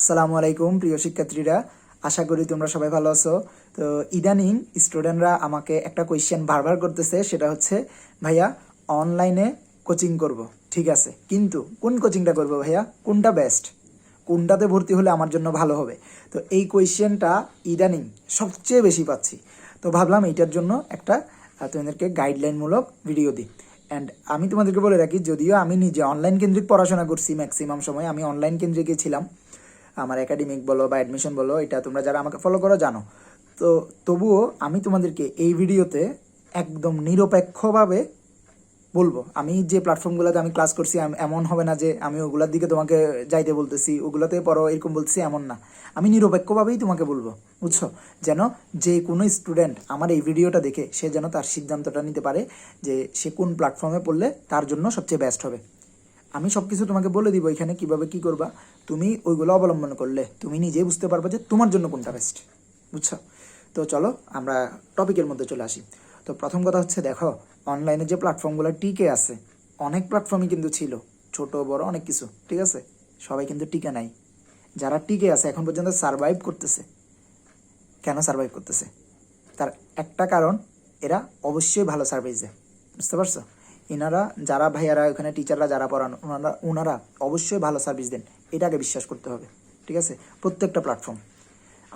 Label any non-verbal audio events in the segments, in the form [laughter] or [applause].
আসসালামু আলাইকুম, প্রিয় শিক্ষার্থীরা। আশা করি তোমরা সবাই ভালো আছো। তো ইদানিং স্টুডেন্টরা আমাকে একটা কোয়েশ্চেন বারবার করতেছে, সেটা হচ্ছে, ভাইয়া অনলাইনে কোচিং করব। ঠিক আছে, কিন্তু কোন কোচিংটা করব ভাইয়া? কোনটা বেস্ট কোনটাতে ভর্তি হলে আমার জন্য ভালো হবে? তো এই কোয়েশ্চেনটা ইদানিং সবচেয়ে বেশি পাচ্ছি। তো ভাবলাম এইটার জন্য একটা তোমাদেরকে গাইডলাইনমূলক ভিডিও দিই। অ্যান্ড আমি তোমাদেরকে বলে রাখি, যদিও আমি নিজে অনলাইন কেন্দ্রিক পড়াশোনা করছি ম্যাক্সিমাম সময়, আমি অনলাইন কেন্দ্রিকই ছিলাম। আমার একাডেমিক বলো বা অ্যাডমিশন বলো, এটা তোমরা যারা আমাকে ফলো করো জানো। তো তবুও আমি তোমাদেরকে এই ভিডিওতে একদম নিরপেক্ষভাবে বলব। আমি যে প্ল্যাটফর্মগুলোতে আমি ক্লাস করছি এমন হবে না যে আমি ওগুলোর দিকে তোমাকে যাইতে বলতেছি, ওগুলোতে পড়ো, এরকম বলতেছি, এমন না। আমি নিরপেক্ষভাবেই তোমাকে বলব, বুঝছ? যেন যে কোনো স্টুডেন্ট আমার এই ভিডিওটা দেখে, সে যেন তার সিদ্ধান্তটা নিতে পারে যে সে কোন প্ল্যাটফর্মে পড়লে তার জন্য সবচেয়ে বেস্ট হবে। আমি সব কিছু তোমাকে বলে দিব এখানে কীভাবে কি করবা। তুমি ওইগুলো অবলম্বন করলে, তুমি নিজেই বুঝতে পারবে যে তোমার জন্য কোনটা বেস্ট বুঝছ? তো চলো আমরা টপিকের মধ্যে চলে আসি। তো প্রথম কথা হচ্ছে দেখো অনলাইনে যে প্ল্যাটফর্মগুলো টিকে আছে, অনেক প্ল্যাটফর্মই কিন্তু ছিল, ছোট, বড়, অনেক কিছু, ঠিক আছে? সবাই কিন্তু টিকে নাই। যারা টিকে আছে, এখন পর্যন্ত সারভাইভ করতেছে। কেন সারভাইভ করতেছে? তার একটা কারণ, এরা অবশ্যই ভালো সার্ভিস দেয়, বুঝতে পারছ? এনারা যারা ভাইয়ারা, ওখানে টিচাররা যারা পড়ান, ওনারা ওনারা অবশ্যই ভালো সার্ভিস দেন। এটাকে বিশ্বাস করতে হবে, ঠিক আছে? প্রত্যেকটা প্ল্যাটফর্ম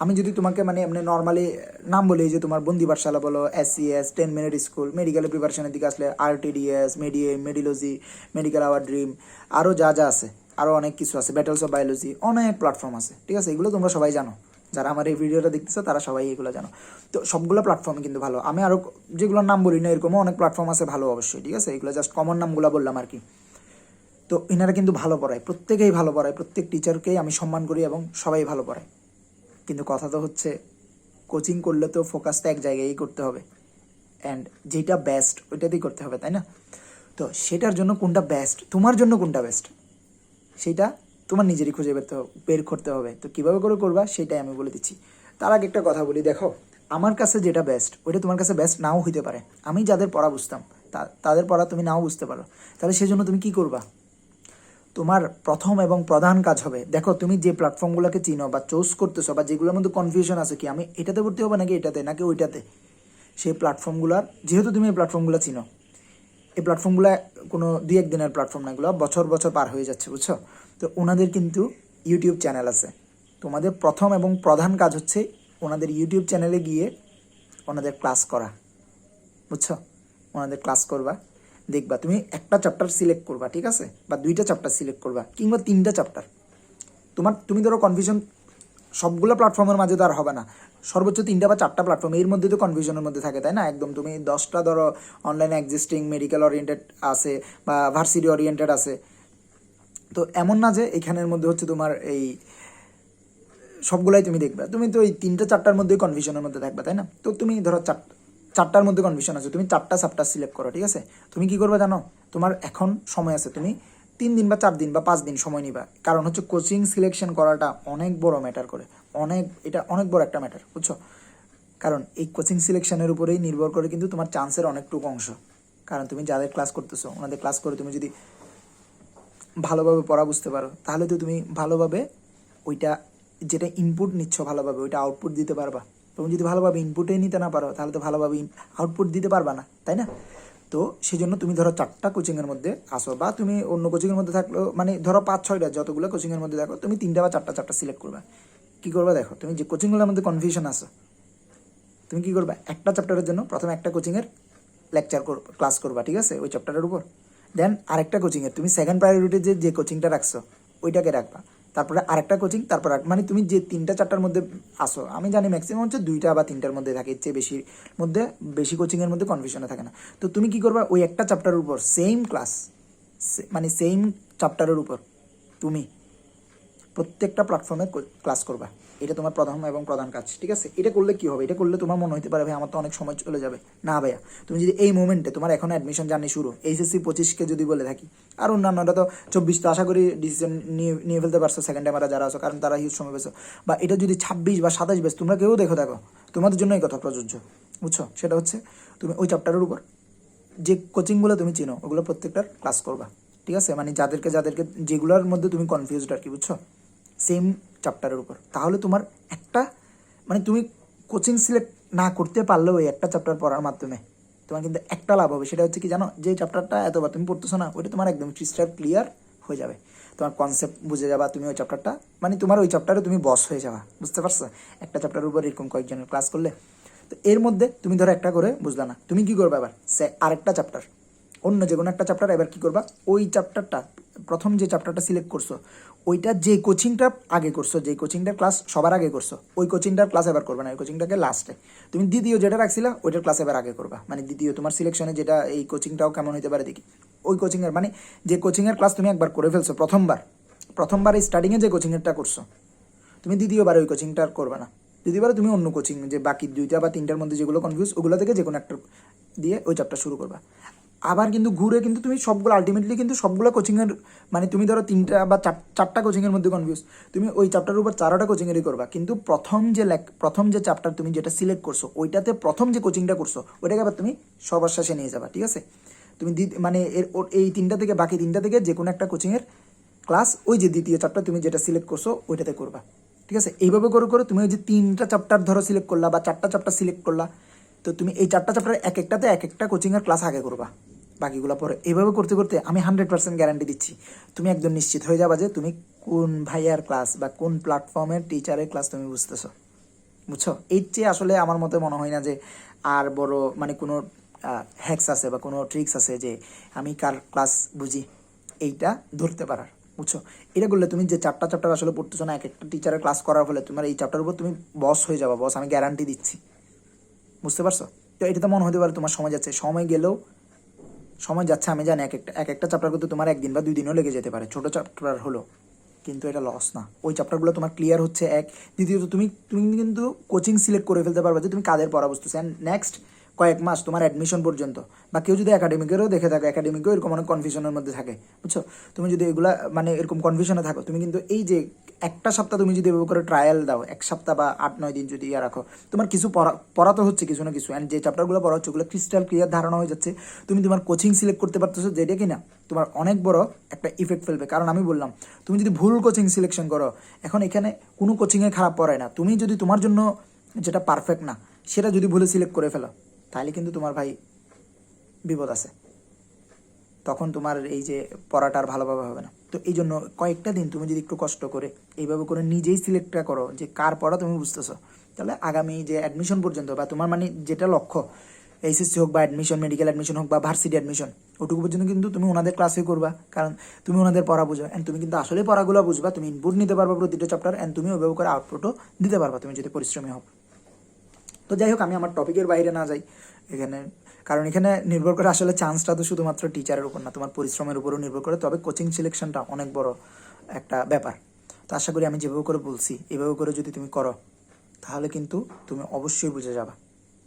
আমি যদি তোমাকে মানে এমনি নর্মালি নাম বলি যে তোমার বন্দি পাঠশালা বলো S C S ten minute school মেডিকেলের প্রিপারেশনের দিকে আসলে আরটিডিএস মেডিএ মেডিলজি মেডিকেল আওয়ার ড্রিম আরও যা যা আছে আরও অনেক কিছু আছে ব্যাটেলস অফ বায়োলজি অনেক প্ল্যাটফর্ম আছে, ঠিক আছে? এগুলো তোমরা সবাই জানো। যারা আমার এই ভিডিওটা দেখতেছো, তারা সবাই এগুলো জানো। তো সবগুলো প্ল্যাটফর্ম কিন্তু ভালো। আমি আরও যেগুলোর নাম বলি না এরকমও অনেক প্ল্যাটফর্ম আছে ভালো অবশ্যই, ঠিক আছে? এগুলো জাস্ট কমন নামগুলো বললাম আর কি। তো এনারা কিন্তু ভালো পড়ায়, প্রত্যেকেই ভালো পড়ায়, প্রত্যেক টিচারকেই আমি সম্মান করি এবং সবাই ভালো পড়ায়। কিন্তু কথা তো হচ্ছে কোচিং করলে তো ফোকাসটা এক জায়গায়ই করতে হবে। অ্যান্ড যেটা বেস্ট ওইটাতেই করতে হবে, তাই না? তো সেটার জন্য কোনটা বেস্ট তোমার জন্য কোনটা বেস্ট সেটা তোমার নিজেরই খুঁজে বের তো- বের করতে হবে। তো কীভাবে করে করবা সেটাই আমি বলে দিচ্ছি। তার আগে একটা কথা বলি, দেখো, আমার কাছে যেটা বেস্ট ওইটা তোমার কাছে বেস্ট নাও হইতে পারে। আমি যাদের পড়া বুঝতাম তাদের পড়া তুমি নাও বুঝতে পারো। তাহলে সেজন্য তুমি কি করবা? তোমার প্রথম এবং প্রধান কাজ হবে, দেখো, তুমি যে প্ল্যাটফর্মগুলোকে চিনো বা চুজ করতেছো বা যেগুলোর মধ্যে কনফিউশন আছে কি, আমি এটাতে ভর্তি হব নাকি এটাতে, নাকি ওইটাতে? সেই প্ল্যাটফর্মগুলোর যেহেতু তুমি এই প্ল্যাটফর্মগুলো চিনো, এই প্ল্যাটফর্মগুলো কোনো দুই একদিনের প্ল্যাটফর্ম না, এগুলো বছর বছর পার হয়ে যাচ্ছে, বুঝছ? তো ওনাদের কিন্তু ইউটিউব চ্যানেল আছে। তোমাদের প্রথম এবং প্রধান কাজ হচ্ছে ওনাদের ইউটিউব চ্যানেলে গিয়ে ওনাদের ক্লাস করা। বুঝছ? ওনাদের ক্লাস করবা, দেখবা। তুমি একটা চ্যাপ্টার সিলেক্ট করবা, ঠিক আছে? বা দুইটা চ্যাপ্টার সিলেক্ট করবা, কিংবা তিনটা চ্যাপ্টার তোমার, তুমি ধরো কনফিউশন সবগুলো প্ল্যাটফর্মের মাঝে তো আর হবে না। সর্বোচ্চ তিনটা বা চারটা প্ল্যাটফর্ম এর মধ্যে তো কনফিউশনের মধ্যে থাকে, তাই না? একদম তুমি দশটা ধরো অনলাইনে এক্সিস্টিং মেডিকেল ওরিয়েন্টেড আছে বা ভার্সিটি ওরিয়েন্টেড আছে। তো এমন না যে এখানের মধ্যে হচ্ছে তোমার এই সবগুলাই তুমি দেখবে। তুমি তো এই তিনটা চারটার মধ্যেই কনফিউশনের মধ্যে থাকবে, তাই না? তো তুমি ধরো চার, চারটার মধ্যে কনফিউশন আছে, তুমি চারটা চাপ্টার সিলেক্ট করো, ঠিক আছে? তুমি কি করবে জানো? তোমার এখন সময় আছে, তুমি তিন দিন বা চার দিন বা পাঁচ দিন সময় নিবা। কারণ হচ্ছে কোচিং সিলেকশন করাটা অনেক বড় ম্যাটার করে। অনেক, এটা অনেক বড় একটা ম্যাটার বুঝছ? কারণ এই কোচিং সিলেকশনের উপরেই নির্ভর করে কিন্তু তোমার চান্সের অনেকটুকু অংশ। কারণ তুমি যাদের ক্লাস করতেছো, ওনাদের ক্লাস করে তুমি যদি ভালোভাবে পড়া বুঝতে পারো। তাহলে তো তুমি ভালোভাবে ওইটা যেটা ইনপুট নিচ্ছ ভালোভাবে, ওইটা আউটপুট দিতে পারবা। তুমি যদি ভালোভাবে ইনপুটে নিতে না পারো, তাহলে তো ভালোভাবে আউটপুট দিতে পারবা না, তাই না? তো সেই জন্য তুমি ধরো চারটা কোচিংয়ের মধ্যে আসো, বা তুমি অন্য কোচিংয়ের মধ্যে থাকলেও মানে ধরো পাঁচ, ছয়টা, যতগুলো কোচিংয়ের মধ্যে দেখো, তুমি তিনটা বা চারটা চারটা সিলেক্ট করবে। কী করবে দেখো, তুমি যে কোচিংগুলোর মধ্যে কনফিউশন আসো তুমি কি করবে? একটা চ্যাপ্টারের জন্য প্রথমে একটা কোচিংয়ের লেকচার ক্লাস করবা, ঠিক আছে? ওই চ্যাপ্টারের উপর। দেন আরেকটা কোচিংয়ের তুমি সেকেন্ড প্রায়োরিটি যে যে কোচিংটা রাখছো, ওইটাকে রাখবা। তারপরে আরেকটা কোচিং তারপর মানে তুমি যে তিনটা চারটার মধ্যে আসো, আমি জানি ম্যাক্সিমাম হচ্ছে দুইটা বা তিনটার মধ্যে থাকে চেয়ে বেশি মধ্যে, বেশি কোচিংয়ের মধ্যে কনফিউশনে থাকে না। তো তুমি কি করবা, ওই একটা চ্যাপ্টারের উপর সেম ক্লাস মানে সেম চ্যাপ্টারের উপর, তুমি প্রত্যেকটা প্ল্যাটফর্মে ক্লাস করবা। এটা তোমার প্রধান এবং প্রধান কাজ, ঠিক আছে? এটা করলে কি হবে? এটা করলে তোমার মনে হতে পারে, ভাই, আমার তো অনেক সময় চলে যাবে। না, ভাইয়া, তুমি যদি এই মোমেন্টে তোমার এখন অ্যাডমিশন জার্নি শুরু এইচএসসি পঁচিশকে যদি বলে থাকি, আর অন্যান্যটা তো চব্বিশ তো আশা করি ডিসিশন নিয়ে নিয়ে ফেলতে পারছ সেকেন্ড টাইমারা যারা আছো, কারণ তারা হিউজ সময় পেয়েছ। বা এটা যদি ছাব্বিশ বা সাতাশ বেশ, তোমরা কেউ দেখো দেখো, তোমাদের জন্য এই কথা প্রযোজ্য, বুঝছ? সেটা হচ্ছে, তুমি ওই চ্যাপ্টারের উপর, যে কোচিংগুলো তুমি চিনো, ওগুলো প্রত্যেকটার ক্লাস করবা, ঠিক আছে? মানে যাদেরকে যাদেরকে, যেগুলোর মধ্যে তুমি কনফিউজড আর কি, বুঝছ? সেম চ্যাপ্টারের উপর। তাহলে তোমার একটা মানে তুমি কোচিং সিলেক্ট না করতে পারলেও ওই একটা চ্যাপ্টার পড়ার মাধ্যমে তোমার কিন্তু একটা লাভ হবে। সেটা হচ্ছে কি জানো? যে চ্যাপ্টারটা এতবার তুমি পড়তেছো না, ওইটা তোমার একদম ক্রিস্টাল ক্লিয়ার হয়ে যাবে। তোমার কনসেপ্ট বুঝে যাবা, তুমি ওই চ্যাপ্টারটা মানে তোমার ওই চ্যাপ্টারে তুমি বস হয়ে যাবা। বুঝতে পারছ? একটা চ্যাপ্টারের উপর এরকম কয়েকজনের ক্লাস করলে। তো এর মধ্যে তুমি ধরো একটা করে বুঝলা না। তুমি কি করবে আবার সে আরেকটা চ্যাপ্টার অন্য যে কোনো একটা চ্যাপ্টার এবার কি করবা? ওই চ্যাপ্টারটা প্রথম যে চ্যাপ্টারটা সিলেক্ট করছ ওইটা যে কোচিংটা আগে করছ, যে কোচিংটার ক্লাস সবার আগে করছ, ওই কোচিংটার ক্লাস এবার করবে না, ওই কোচিংটাকে লাস্টে তুমি দ্বিতীয় যেটা রাখছিলা, ওইটার ক্লাস এবার আগে করবা। মানে দ্বিতীয় তোমার সিলেকশনে যেটা এই কোচিংটাও কেমন হতে পারে দেখি। ওই কোচিংয়ের মানে যে কোচিংয়ের ক্লাস তুমি একবার করে ফেলছো প্রথমবার প্রথমবার এই স্টার্টিংয়ে যে কোচিংয়েরটা করছ, তুমি দ্বিতীয়বার ওই কোচিংটা আর করবে না। দ্বিতীয়বার তুমি অন্য কোচিং, যে বাকি দুইটা বা তিনটার মধ্যে যেগুলো কনফিউজ ওগুলো থেকে যে কোনো একটা দিয়ে ওই চ্যাপ্টার শুরু করবা। আবার কিন্তু ঘুরে কিন্তু তুমি সবগুলো আলটিমেটলি কিন্তু সবগুলো কোচিংয়ের মানে তুমি ধরো তিনটা বা চার- চারটা কোচিংয়ের মধ্যে কনফিউজ তুমি ওই চ্যাপ্টারের উপর চারোটা কোচিংয়েরই করবা। কিন্তু প্রথম যে প্রথম যে চ্যাপ্টার তুমি যেটা সিলেক্ট করছ, ওইটাতে প্রথম যে কোচিংটা করছ, ওইটাকে আবার তুমি সবার শেষে নিয়ে যাবা, ঠিক আছে? তুমি মানে এর এই তিনটা থেকে, বাকি তিনটা থেকে যে কোনো একটা কোচিংয়ের ক্লাস ওই যে দ্বিতীয় চ্যাপ্টার তুমি যেটা সিলেক্ট করছ, ওইটাতে করবা, ঠিক আছে? এইভাবে করে করে তুমি ওই যে তিনটা চ্যাপ্টার ধরো সিলেক্ট করলা বা চারটা চ্যাপ্টার সিলেক্ট করলা, তো তুমি এই চারটা চ্যাপ্টার এক একটাতে এক একটা কোচিংয়ের ক্লাস আগে করবা। বাকিগুলো পরে। এইভাবে করতে করতে আমি হান্ড্রেড পার্সেন্ট গ্যারান্টি দিচ্ছি। তুমি একদম নিশ্চিত হয়ে যাবা যে তুমি কোন ভাইয়ার ক্লাস বা কোন প্ল্যাটফর্মের টিচারের ক্লাস তুমি বুঝতেছো। বুঝছ? এর চেয়ে আসলে আমার মতে মনে হয় না যে আর বড় মানে কোনো হ্যাক্স আছে বা কোনো ট্রিক্স আছে যে আমি কার ক্লাস বুঝি। এইটা ধরতে পারার। বুঝছ? এটা করলে তুমি যে চারটা চ্যাপ্টার আসলে পড়তেছো না এক একটা টিচারের ক্লাস করার ফলে তোমার এই চ্যাপ্টার উপর তুমি বস হয়ে যাবা বস আমি গ্যারান্টি দিচ্ছি। বুঝতে পারছ? তো এটা তো মনে হতে পারে তোমার সময় যাচ্ছে। সময় গেলেও সময় যাচ্ছে, আমি জানি এক একটা এক একটা চ্যাপ্টার করতে তোমার একদিন বা দুই দিনও লেগে যেতে পারে। ছোটো চ্যাপ্টার হলো, কিন্তু এটা লস না। ওই চ্যাপ্টারগুলো তোমার ক্লিয়ার হচ্ছে এক। দ্বিতীয়ত, তুমি তুমি কিন্তু কোচিং সিলেক্ট করে ফেলতে পারবে যে তুমি কাদের পড়া বুঝতেছো অ্যান্ড নেক্সট কয়েক মাস তোমার অ্যাডমিশন পর্যন্ত, বা কেউ যদি একাডেমিকেরও দেখে থাকো একাডেমিকেও এরকম অনেক কনফিউশনের মধ্যে থাকে, বুঝছ? তুমি যদি এগুলা মানে এরকম কনফিউশনে থাকো, তুমি কিন্তু এই যে একটা সপ্তাহ তুমি যদি এভাবে করে ট্রায়াল দাও, এক সপ্তাহ বা আট, নয় দিন যদি ইয়ে রাখো, তোমার কিছু পড়া পড়া তো হচ্ছে কিছু না কিছু অ্যান্ড যে চ্যাপ্টারগুলো পড়া হচ্ছে ওগুলো ক্রিস্টাল ক্লিয়ার ধারণা হয়ে যাচ্ছে, তুমি তোমার কোচিং সিলেক্ট করতে পারতেছো, যেটা কিনা তোমার অনেক বড় একটা ইফেক্ট ফেলবে। কারণ আমি বললাম, তুমি যদি ভুল কোচিং সিলেকশন করো, এখন এখানে কোনো কোচিংয়ে খারাপ পড়ায় না। তুমি যদি তোমার জন্য যেটা পারফেক্ট না, সেটা যদি ভুলে সিলেক্ট করে ফেলো, তাহলে কিন্তু তোমার ভাই বিপদ আছে। তখন তোমার এই যে পড়াটা আর ভালোভাবে হবে না। তো এই জন্য কয়েকটা দিন তুমি যদি একটু কষ্ট করে এইভাবে করে নিজেই সিলেক্টটা করো যে কার পড়া তুমি বুঝতেছো। তাহলে আগামী যে অ্যাডমিশন পর্যন্ত বা তোমার মানে যেটা লক্ষ্য এইচএসসি হোক বা অ্যাডমিশন মেডিকেল অ্যাডমিশন হোক বা ভার্সিটি অ্যাডমিশন ওটুকু পর্যন্ত কিন্তু তুমি ওনাদের ক্লাসে করবা। কারণ তুমি ওনাদের পড়া বুঝো অ্যান্ড তুমি কিন্তু আসলে পড়াগুলো বুঝবা, তুমি ইনপুট নিতে পারবা প্রতিটা চ্যাপ্টার অ্যান্ড তুমি ওইভাবে করে আউটপুটও দিতে পারবা তুমি যদি পরিশ্রমী হও। তো যাই হোক, আমি আমার টপিকের বাইরে না যাই। এখানে কারণ এখানে নির্ভর করে আসলে চান্সটা তো শুধুমাত্র টিচারের উপর না, তোমার পরিশ্রমের উপরও নির্ভর করে। তবে কোচিং সিলেকশনটা অনেক বড় একটা ব্যাপার। তো আশা করি আমি যেভাবে করে বলছি, এভাবে করে যদি তুমি করো, তাহলে কিন্তু তুমি অবশ্যই বুঝে যাবা।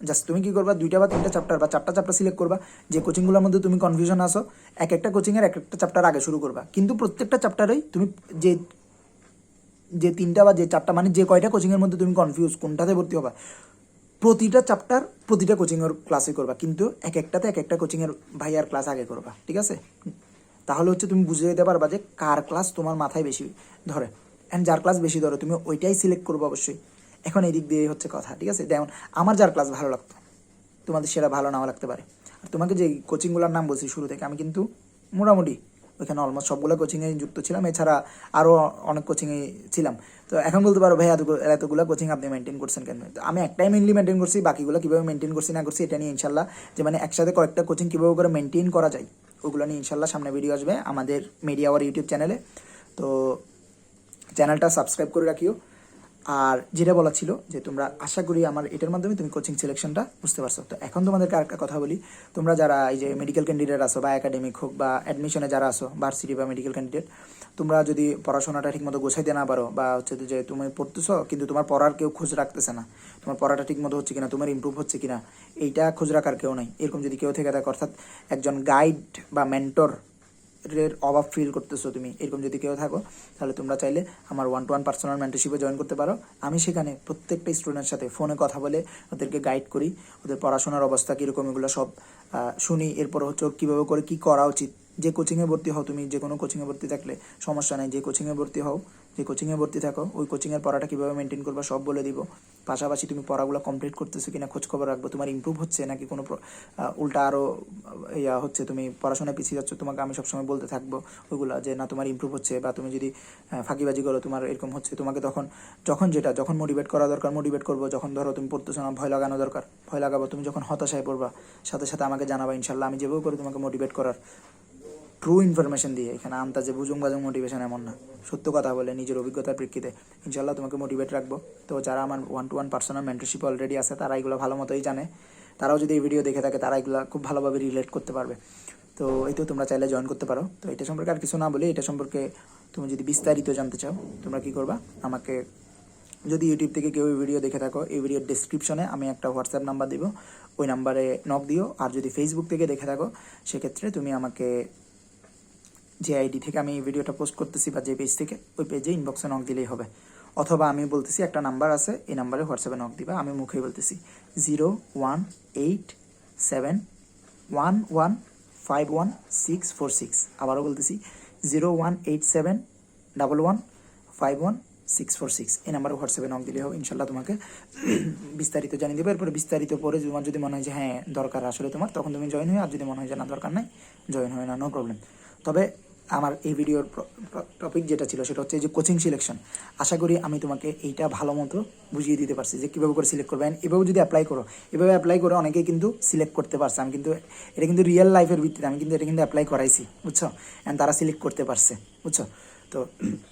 জাস্ট তুমি কী করবা? দুইটা বা তিনটা চ্যাপ্টার বা চারটা চ্যাপ্টার সিলেক্ট করবা, যে কোচিংগুলোর মধ্যে তুমি কনফিউশন আসো এক একটা কোচিংয়ের এক একটা চ্যাপ্টার আগে শুরু করবা। কিন্তু প্রত্যেকটা চ্যাপ্টারেই তুমি যে যে তিনটা বা যে চারটা মানে যে কয়টা কোচিংয়ের মধ্যে তুমি কনফিউজ কোনটাতে ভর্তি হবা প্রতিটা চ্যাপ্টার প্রতিটা কোচিংয়ের ক্লাসে করবা। কিন্তু এক একটাতে এক একটা কোচিংয়ের ভাইয়ার ক্লাস আগে করবা, ঠিক আছে? তাহলে হচ্ছে তুমি বুঝে যেতে পারবা যে কার ক্লাস তোমার মাথায় বেশি ধরে। অ্যান্ড যার ক্লাস বেশি ধরে, তুমি ওইটাই সিলেক্ট করব অবশ্যই। এখন এই দিক দিয়ে হচ্ছে কথা, ঠিক আছে? যেমন আমার যার ক্লাস ভালো লাগতো, তোমাদের সেটা ভালো নাও লাগতে পারে। আর তোমাকে যে কোচিংগুলোর নাম বলছি শুরু থেকে, আমি কিন্তু মোটামুটি ওইখানে অলমোস্ট সবগুলো কোচিংয়ে যুক্ত ছিলাম। এছাড়া আরও অনেক কোচিংয়ে ছিলাম। তো এখন বলতে পারো, ভাই এতগুলো কোচিং আপনি মেনটেন করছেন কেন? আমি একটাই মেনলি মেনটেন করছি, বাকিগুলো কীভাবে মেনটেন করছি না করছি, এটা নিয়ে ইনশাল্লাহ যে মানে একসাথে কয়েকটা কোচিং কীভাবে করে মেনটেন করা যায়, ওগুলো নিয়ে ইনশাল্লাহ সামনে ভিডিও আসবে আমাদের মিডিয়া আওয়ার ইউটিউব চ্যানেলে তো চ্যানেলটা সাবস্ক্রাইব করে রাখিও। আর যেটা বলা ছিল যে তোমরা আশা করি আমার এটার মাধ্যমে তুমি কোচিং সিলেকশনটা বুঝতে পারছ। তো এখন তোমাদেরকে আর একটা কথা বলি? তোমরা যারা এই যে মেডিকেল ক্যান্ডিডেট আসো বা একাডেমিক হোক বা অ্যাডমিশনে যারা আসো ভার্সিটি বা মেডিকেল ক্যান্ডিডেট তোমরা যদি পড়াশোনাটা ঠিকমতো গোছাইতে না পারো বা হচ্ছে যে তুমি পড়তেছো কিন্তু তোমার পড়ার কেউ খোঁজ রাখতেছে না, তোমার পড়াটা ঠিকমতো হচ্ছে কিনা, তোমার ইমপ্রুভ হচ্ছে কিনা, এইটা খোঁজ রাখার কেউ নাই। এরকম যদি কেউ থেকে থাকে, অর্থাৎ একজন গাইড বা মেন্টর এর অভাব ফিল করতেছো তুমি, এরকম যদি কেউ থাকো, তাহলে তোমরা চাইলে আমার ওয়ান টু ওয়ান পার্সোনাল মেন্টরশিপে জয়েন করতে পারো। আমি সেখানে প্রত্যেকটা স্টুডেন্টের সাথে ফোনে কথা বলে ওদেরকে গাইড করি, ওদের পড়াশোনার অবস্থা কীরকম, এগুলো সব শুনি। এরপর হচ্ছে কীভাবে করে কী করা উচিত। যে কোচিংয়ে ভর্তি হও তুমি যে কোনো কোচিংয়ে ভর্তি থাকলে সমস্যা নেই, যে কোচিংয়ে ভর্তি হও যে কোচিংয়ে ভর্তি থাকো, ওই কোচিংয়ের পড়াটা কীভাবে মেনটেন করবা সব বলে দিব। পাশাপাশি তুমি পড়াগুলো কমপ্লিট করতেছো কিনা খোঁজ খবর রাখব। তোমার ইমপ্রুভ হচ্ছে নাকি কোনো উল্টা আরও ইয়া হচ্ছে, তুমি পড়াশোনায় পিছিয়ে যাচ্ছ, তোমাকে আমি সবসময় বলতে থাকব ওইগুলো যে, না, তোমার ইমপ্রুভ হচ্ছে বা তুমি যদি ফাঁকিবাজি করো, তোমার এরকম হচ্ছে। তোমাকে তখন, যখন যেটা, যখন মোটিভেট করা দরকার মোটিভেট করব। যখন ধরো তুমি পড়তেছো না, ভয় লাগানো দরকার, ভয় লাগাবো, তুমি যখন হতাশায় পড়বা, সাথে সাথে আমাকে জানাবা, ইনশাল্লাহ, আমি যেভাবে করে তোমাকে মোটিভেট করার ট্রু ইনফরমেশন দিয়ে। এখানে আন্তাজে বুজুং বাজুং মোটিভেশন এমন না। সত্য কথা বলে নিজের অভিজ্ঞতার প্রেক্ষিতে। ইনশাল্লাহ তোমাকে মোটিভেট রাখব। তো যারা আমার one to one personal mentorship already আছে, তারা এগুলো ভালো মতোই জানে। তারাও যদি এই ভিডিও দেখে থাকে, তারা এগুলো খুব ভালোভাবে রিলেট করতে পারবে। তো এই তো তোমরা চাইলে জয়েন করতে পারো। তো এটা সম্পর্কে আর কিছু না বলি, এটা সম্পর্কে তুমি যদি বিস্তারিত জানতে চাও, তোমরা কি করবা? আমাকে যদি ইউটিউব থেকে কেউ এই ভিডিও দেখে থাকো, এই ভিডিওর ডিসক্রিপশনে আমি একটা হোয়াটসঅ্যাপ নাম্বার দিব। ওই নাম্বারে নক দিও। আর যদি ফেসবুক থেকে দেখে থাকো, সেক্ষেত্রে তুমি আমাকে যে আইডি থেকে আমি এই ভিডিওটা পোস্ট করতেছি বা যে পেজ থেকে, ওই পেজে ইনবক্সে নক দিলেই হবে। অথবা আমি বলতেছি একটা নাম্বার আছে, এই নাম্বারে হোয়াটসঅ্যাপে নক দিবা, আমি মুখেই বলতেছি zero one eight seven one one five one six four six আবারও বলতেছি zero one eight seven double one five one six four six এই নাম্বারে হোয়াটসঅ্যাপে নক দিলে হবে ইনশাল্লাহ তোমাকে বিস্তারিত জানিয়ে দেবো। এরপরে বিস্তারিত পরে তোমার যদি মনে হয় যে হ্যাঁ দরকার আসলে তোমার, তখন তুমি জয়েন হয়ে, আর যদি মনে হয় যে না, দরকার নাই জয়েন হয় না নো প্রবলেম তবে আমার এই ভিডিওর টপিক যেটা ছিল সেটা হচ্ছে যে কোচিং সিলেকশন আশা করি আমি তোমাকে এইটা ভালো মতো বুঝিয়ে দিতে পারছি যে কীভাবে করে সিলেক্ট করবে। এভাবে যদি অ্যাপ্লাই করো, এভাবে অ্যাপ্লাই করে অনেকেই কিন্তু সিলেক্ট করতে পারছে। আমি কিন্তু, এটা কিন্তু রিয়েল লাইফের ভিত্তিতে আমি কিন্তু এটা কিন্তু অ্যাপ্লাই করাইছি, বুঝছ? অ্যান্ড তারা সিলেক্ট করতে পারছে, বুঝছ? তো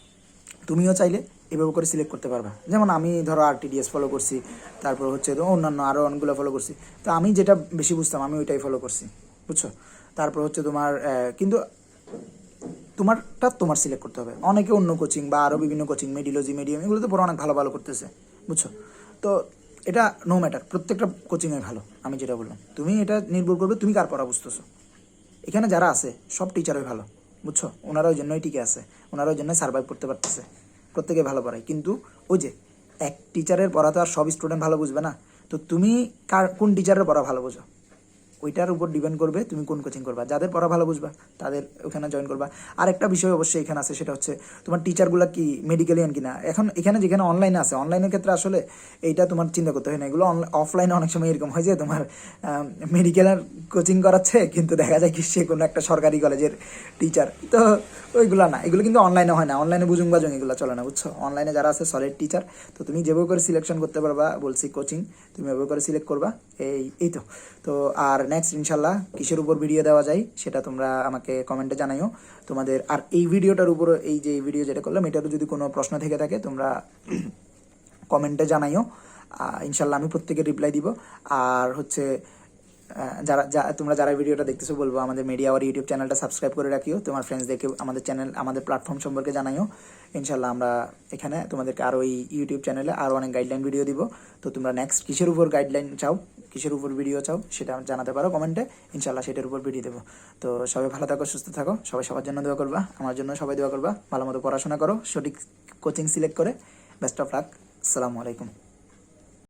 [clears throat] তুমিও চাইলে এভাবে করে সিলেক্ট করতে পারবা। যেমন আমি ধরো আরটিডিএস ফলো করছি, তারপর হচ্ছে অন্যান্য আরও অনেকগুলো ফলো করছি। তো আমি যেটা বেশি বুঝতাম, আমি ওইটাই ফলো করছি, বুঝছ? তারপর হচ্ছে তোমার কিন্তু তোমারটা তোমার সিলেক্ট করতে হবে। অনেকে অন্য কোচিং বা আরও বিভিন্ন কোচিং মেডিলজি মিডিয়াম এগুলো তো পরে অনেক ভালো ভালো করতেছে, বুঝছ? তো এটা নো ম্যাটার প্রত্যেকটা কোচিংয়ে ভালো, আমি যেটা বললাম। তুমি এটা নির্ভর করবে তুমি কার পড়া বুঝতেছো। এখানে যারা আছে, সব টিচারই ভালো, বুঝছ? ওনারা ওই জন্যই টিকে আছে, ওনারা ওই জন্যই সার্ভাইভ করতে পারতেছে, প্রত্যেকে ভালো পড়ায়। কিন্তু ওই যে এক টিচারের পড়া তো আর সব স্টুডেন্ট ভালো বুঝবে না, তো তুমি কার, কোন টিচারের পড়া ভালো বোঝো? ওইটার উপর ডিপেন্ড করবে তুমি কোন কোচিং করবা। যাদের পড়া ভালো বুঝবা, তাদের ওখানে জয়েন করবা। আর একটা বিষয় অবশ্যই এখানে আছে, সেটা হচ্ছে তোমার টিচারগুলো কি মেডিকেলিয়ান কিনা? এখন এখানে যেখানে অনলাইনে আছে অনলাইনের ক্ষেত্রে আসলে এইটা তোমার চিন্তা করতে হয় না। এগুলো অফলাইনে অনেক সময় এরকম হয় যে তোমার মেডিকেলের কোচিং করাচ্ছে, কিন্তু দেখা যায় কি সে কোনো একটা সরকারি কলেজের টিচার তো ওইগুলো না, এগুলো কিন্তু অনলাইনে হয় না। অনলাইনে বুঝুং বাজুং এগুলো চলে না, বুঝছ? অনলাইনে যারা আছে সলিড টিচার তো তুমি যেভাবে করে সিলেকশন করতে পারবা, বলছি কোচিং তুমি এভাবে করে সিলেক্ট করবা, এই এই তো। তো আর নেক্সট ইনশাল্লাহ কিসের উপর ভিডিও দেওয়া যায়, সেটা তোমরা আমাকে কমেন্টে জানাইও। তোমাদের, আর এই ভিডিওটার উপর, এই যে ভিডিও যেটা করলাম, এটারও যদি কোনো প্রশ্ন থেকে থাকে, তোমরা [clears throat] কমেন্টে জানাইও। ইনশাল্লাহ আমি প্রত্যেকে রিপ্লাই দিব। আর হচ্ছে যারা যা তোমরা যারা ভিডিওটা দেখতেছো, বলব আমাদের মিডিয়া আর ইউটিউব চ্যানেলটা সাবস্ক্রাইব করে রাখিও। তোমার ফ্রেন্ডসদেরকে আমাদের চ্যানেল আমাদের প্ল্যাটফর্ম সম্পর্কে জানাইও। ইনশাল্লাহ আমরা এখানে তোমাদেরকে আরও এই ইউটিউব চ্যানেলে আরও অনেক গাইডলাইন ভিডিও দিব। তো তোমরা নেক্সট কিসের উপর গাইডলাইন চাও, কিসের উপর ভিডিও চাও, সেটা জানাতে পারো কমেন্টে ইনশাল্লাহ সেটার উপর ভিডিও দেবো। তো সবাই ভালো থাকো, সুস্থ থাকো। সবাই সবার জন্য দোয়া করবা, আমার জন্য সবাই দোয়া করবা। ভালো মতো পড়াশোনা করো, সঠিক কোচিং সিলেক্ট করে। বেস্ট অফ লাক আসসালামু আলাইকুম।